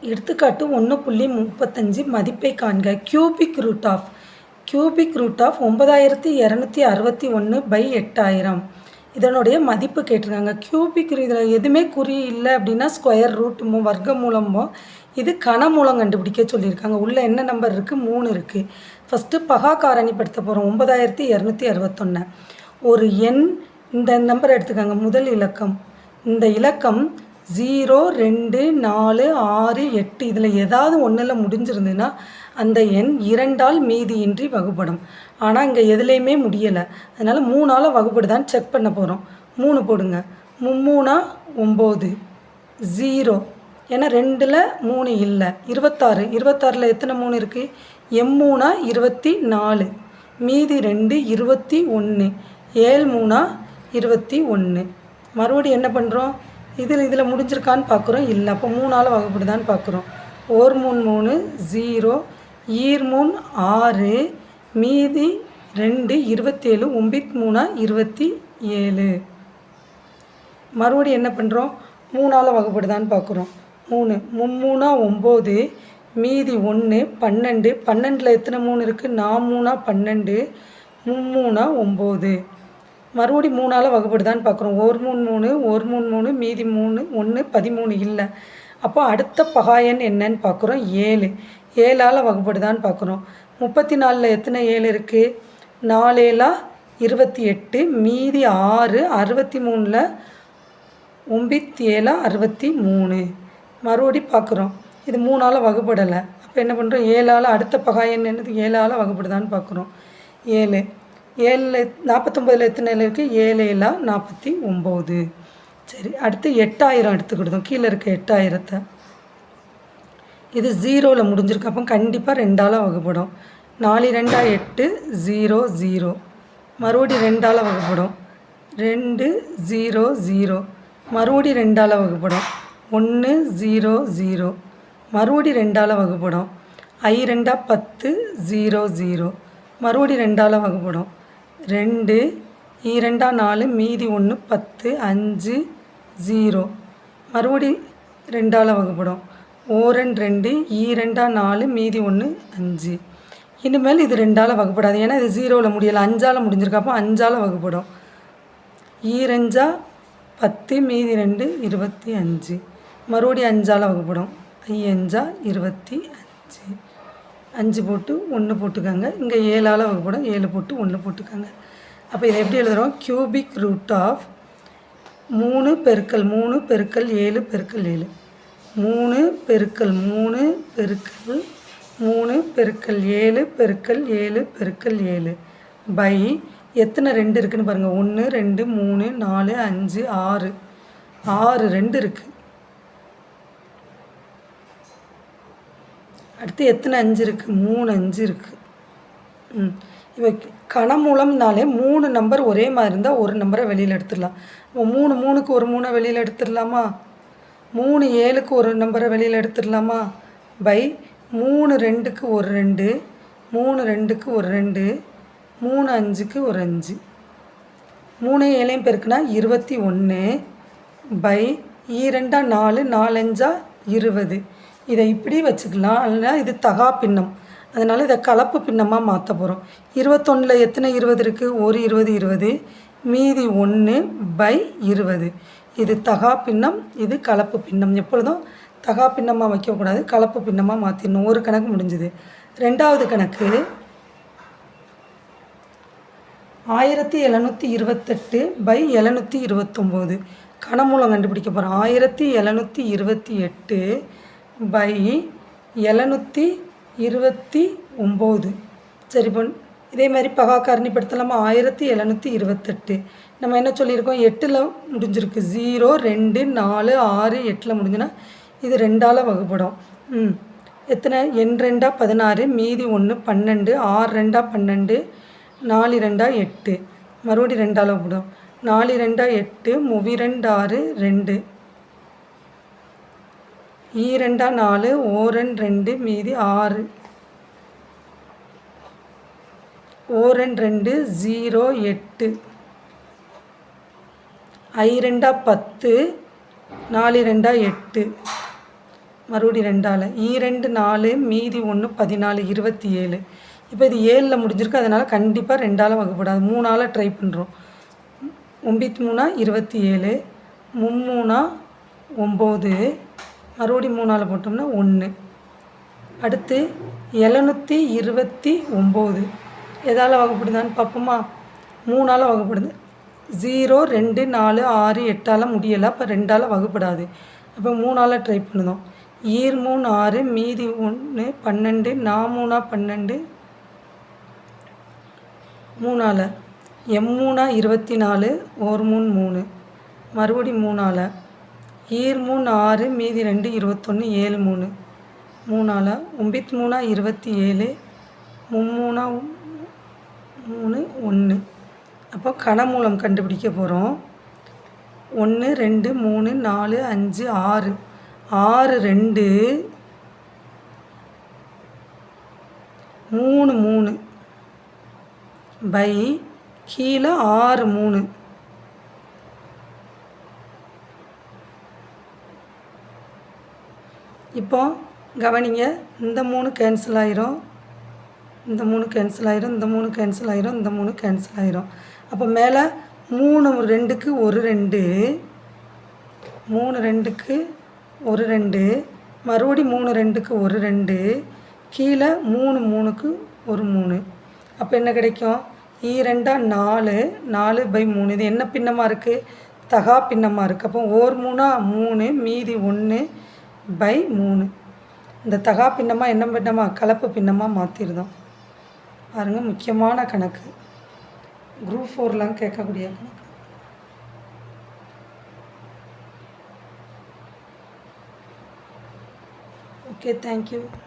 எடுத்துக்காட்டு ஒன்று புள்ளி முப்பத்தஞ்சு மதிப்பை காண்க. Cubic root of cubic root of ஒன்பதாயிரத்தி இரநூத்தி அறுபத்தி ஒன்று பை எட்டாயிரம். இதனுடைய மதிப்பு கேட்டிருக்காங்க. கியூபிக் இதில் எதுவுமே குறி இல்லை அப்படின்னா ஸ்கொயர் ரூட்டுமோ வர்க்க மூலமோ இது கனமூலம் கண்டுபிடிக்க சொல்லியிருக்காங்க. உள்ளே என்ன நம்பர் இருக்குது மூணு இருக்குது ஃபஸ்ட்டு பகா காரணிப்படுத்த போகிறோம் ஒன்பதாயிரத்தி இரநூத்தி அறுபத்தொன்று ஒரு எண் இந்த நம்பர் எடுத்துக்கோங்க. முதல் இலக்கம். இந்த இலக்கம் ஜீரோ ரெண்டு நாலு ஆறு எட்டு இதில் ஏதாவது ஒன்றில் முடிஞ்சிருந்துன்னா அந்த எண் இரண்டால் மீதியின்றி வகுப்படும் ஆனால் இங்கே எதுலேயுமே முடியலை. அதனால் மூணால் வகுப்படுதான்னு செக் பண்ண போகிறோம் மூணு போடுங்க. மும்மூணா ஒம்பது. ஜீரோ. ஏன்னா ரெண்டில் மூணு இல்லை. இருபத்தாறு. இருபத்தாறில் எத்தனை மூணு இருக்குது எம்மூணா இருபத்தி நாலு. மீதி ரெண்டு இருபத்தி ஒன்று ஏழு மூணா இருபத்தி ஒன்று மறுபடியும் என்ன பண்ணுறோம் இதில் இதில் முடிஞ்சிருக்கான்னு பார்க்குறோம். இல்லை அப்போ மூணால் வகுப்படுதான்னு பார்க்குறோம். ஓர் மூணு மூணு ஜீரோ ஈர் ஆறு மீதி ரெண்டு இருபத்தேழு ஒம்பித் மூணா இருபத்தி ஏழு. மறுபடியும் என்ன பண்ணுறோம் மூணால் வகுப்படுதான்னு பார்க்குறோம். மூணு மும்மூணா ஒம்பது மீதி ஒன்று பன்னெண்டு. பன்னெண்டில் எத்தனை மூணு இருக்குது நான் மூணா பன்னெண்டு மும்மூணா ஒம்பது. மறுபடி மூணால் வகுப்படுதான்னு பார்க்குறோம் ஒரு மூணு மூணு ஒரு மூணு மூணு மீதி மூணு ஒன்று பதிமூணு இல்லை. அப்போ அடுத்த பகாயன் என்னன்னு பார்க்குறோம் ஏழு. ஏழால் வகுப்படுதான்னு பார்க்குறோம் முப்பத்தி நாலில் எத்தனை ஏழு இருக்குது நாலு ஏழா இருபத்தி எட்டு மீதி ஆறு அறுபத்தி மூணில் ஒம்பத்தி ஏழா அறுபத்தி மூணு மறுபடி பார்க்குறோம் இது மூணால் வகுப்படலை அப்போ என்ன பண்ணுறோம் ஏழால் அடுத்த பகாயன் என்னது? ஏழால் வகுப்படுதான்னு பார்க்குறோம் ஏழு. ஏழில் நாற்பத்தொம்பதில் எத்தனை இலை இருக்குது ஏழு ஏழா நாற்பத்தி ஒம்பது சரி அடுத்து எட்டாயிரம் எடுத்துக்கிட்டோம் கீழே இருக்க எட்டாயிரத்தை. இது ஜீரோவில் முடிஞ்சிருக்கு. அப்போ கண்டிப்பாக ரெண்டால் வகுப்படும் நாலு ரெண்டா எட்டு ஜீரோ ஜீரோ மறுபடி ரெண்டால் வகுப்படும் ரெண்டு ஜீரோ ஜீரோ மறுபடி ரெண்டால் வகுப்படும் ஒன்று ஜீரோ ஜீரோ மறுபடி ரெண்டால் வகுப்படும் ஐ ரெண்டா பத்து ஜீரோ ஜீரோ மறுபடி ரெண்டால் வகுப்படும் ரெண்டு இரண்டா நாலு மீதி ஒன்று பத்து அஞ்சு ஜீரோ. மறுபடி ரெண்டால் வகுப்படும் ஓரன் ரெண்டு ஈரெண்டா நாலு மீதி ஒன்று அஞ்சு. இனிமேல் இது ரெண்டால் வகுப்படாது ஏன்னா இது ஜீரோவில் முடியலை. அஞ்சால் முடிஞ்சிருக்கப்போ அஞ்சால் வகுப்படும் ஈரஞ்சா பத்து மீதி ரெண்டு இருபத்தி அஞ்சு. மறுபடி அஞ்சால் வகுப்படும் ஐயஞ்சா இருபத்தி அஞ்சு. அஞ்சு போட்டு ஒன்று போட்டுக்கோங்க. இங்கே ஏழால் வகுப்படம் ஏழு போட்டு ஒன்று போட்டுக்கோங்க. அப்போ இதை எப்படி எழுதுகிறோம் கியூபிக் ரூட் ஆஃப் மூணு பெருக்கல் மூணு பெருக்கல் ஏழு பெருக்கல் ஏழு. மூணு பெருக்கல் மூணு பெருக்கல் மூணு பெருக்கல் ஏழு பெருக்கல் ஏழு பெருக்கல் ஏழு. பை எத்தனை ரெண்டு இருக்குதுன்னு பாருங்கள் ஒன்று ரெண்டு மூணு நாலு அஞ்சு ஆறு. ஆறு ரெண்டு இருக்குது அடுத்து எத்தனை அஞ்சு இருக்குது மூணு அஞ்சு இருக்குது ம். இப்போ கணமூலம்னாலே மூணு நம்பர் ஒரே மாதிரி இருந்தால் ஒரு நம்பரை வெளியில் எடுத்துடலாம். இப்போ மூணு மூணுக்கு ஒரு மூணை வெளியில் எடுத்துடலாமா? மூணு ஏழுக்கு ஒரு நம்பரை வெளியில் எடுத்துடலாமா? பை மூணு ரெண்டுக்கு ஒரு ரெண்டு மூணு ரெண்டுக்கு ஒரு ரெண்டு மூணு அஞ்சுக்கு ஒரு அஞ்சு. மூணு ஏழையும் பெருக்குனா இருபத்தி ஒன்று பை ஈரெண்டா நாலு நாலஞ்சா இருபது. இதை இப்படி வச்சுக்கலாம். இல்லைனா இது தகா பின்னம். அதனால் இதை கலப்பு பின்னமாக மாற்ற போகிறோம் இருபத்தொன்னில் எத்தனை இருபது இருக்குது ஒரு இருபது இருபது. மீதி ஒன்று பை இருபது. இது தகா பின்னம் இது கலப்பு பின்னம். எப்பொழுதும் தகா பின்னமாக வைக்கக்கூடாது கலப்பு பின்னமாக மாற்றிடணும் ஒரு கணக்கு முடிஞ்சுது. ரெண்டாவது கணக்கு. ஆயிரத்தி எழுநூற்றி இருபத்தெட்டு பை எழுநூற்றி இருபத்தொம்போது. கணமூலம் கண்டுபிடிக்க போகிறோம் ஆயிரத்தி எழுநூற்றி இருபத்தி எட்டு பை எழுநூற்றி இருபத்தி ஒம்பது. சரி பொன். இதே மாதிரி பகாக்காரணி படுத்தலாமா ஆயிரத்தி எழுநூற்றி இருபத்தெட்டு. நம்ம என்ன சொல்லியிருக்கோம்? எட்டில் முடிஞ்சிருக்கு. ஜீரோ ரெண்டு நாலு ஆறு எட்டில் முடிஞ்சுன்னா இது ரெண்டால் வகுப்படும் ம். எத்தனை? எண் ரெண்டா பதினாறு மீதி ஒன்று பன்னெண்டு ஆறு ரெண்டா பன்னெண்டு நாலு ரெண்டா எட்டு. மறுபடி ரெண்டால் வகுப்படும் நாலு ரெண்டா எட்டு முவி ரெண்டு ஆறு ரெண்டு. ஈரெண்டா நாலு ஓரன் ரெண்டு மீதி ஆறு. ஓரன் ரெண்டு ஜீரோ எட்டு. ஐ பத்து நாலு ரெண்டா எட்டு. மறுபடி ரெண்டால். ஈ ரெண்டு நாலு மீதி ஒன்று பதினாலு இருபத்தி ஏழு. இப்போ இது ஏழில் முடிஞ்சிருக்கு அதனால் கண்டிப்பாக ரெண்டால் வகுப்படாது மூணால் ட்ரை பண்ணுறோம் ஒம்பத்தி மூணா இருபத்தி ஏழு. மும்மூணா ஒம்பது. மறுபடி மூணால் போட்டோம்னா ஒன்று அடுத்து எழுநூற்றி இருபத்தி ஒம்பது. எதால் வகுப்படுதான்னு பார்ப்போமா மூணால் வகுப்படுது. ஜீரோ ரெண்டு நாலு ஆறு எட்டால் முடியலை. அப்போ ரெண்டால் வகுப்படாது. அப்போ மூணால் ட்ரை பண்ணுதோம். ஈர் மூணு ஆறு மீதி ஒன்று பன்னெண்டு நா மூணா பன்னெண்டு மூணால். எம் மூணா இருபத்தி நாலு ஒரு மூணு மூணு. மறுபடி மூணால். ஈர் மூணு ஆறு மீதி ரெண்டு இருபத்தொன்று ஏழு மூணு மூணால் ஒம்பத்தி மூணா இருபத்தி ஏழு. மும்மூணா மூணு ஒன்று அப்போ கணமூலம் கண்டுபிடிக்க போகிறோம் ஒன்று ரெண்டு மூணு நாலு அஞ்சு ஆறு. ஆறு ரெண்டு. மூணு மூணு பை கீழே ஆறு மூணு இப்போ கவனிங்க இந்த மூணு கேன்சல் ஆயிரும். இந்த மூணு கேன்சல் ஆயிரும் இந்த மூணு கேன்சல் ஆயிரும் இந்த மூணு கேன்சல் ஆயிரும். அப்போ மேலே மூணு ரெண்டுக்கு ஒரு ரெண்டு மூணு ரெண்டுக்கு ஒரு ரெண்டு மறுபடி மூணு ரெண்டுக்கு ஒரு ரெண்டு கீழே மூணு மூணுக்கு ஒரு மூணு. அப்போ என்ன கிடைக்கும்? E ஈ ரெண்டாக நாலு நாலு பை மூணு. இது என்ன பின்னமாக இருக்குது தகா பின்னமாக இருக்குது அப்போ ஓர் மூணாக மூணு மீதி ஒன்று பை மூணு. இந்த தகா பின்னமாக என்ன பின்னமாக கலப்பு பின்னமாக மாற்றிருந்தோம் பாருங்கள் முக்கியமான கணக்கு. குரூப் ஃபோர்லாம் கேட்கக்கூடிய கணக்கு. Okay thank you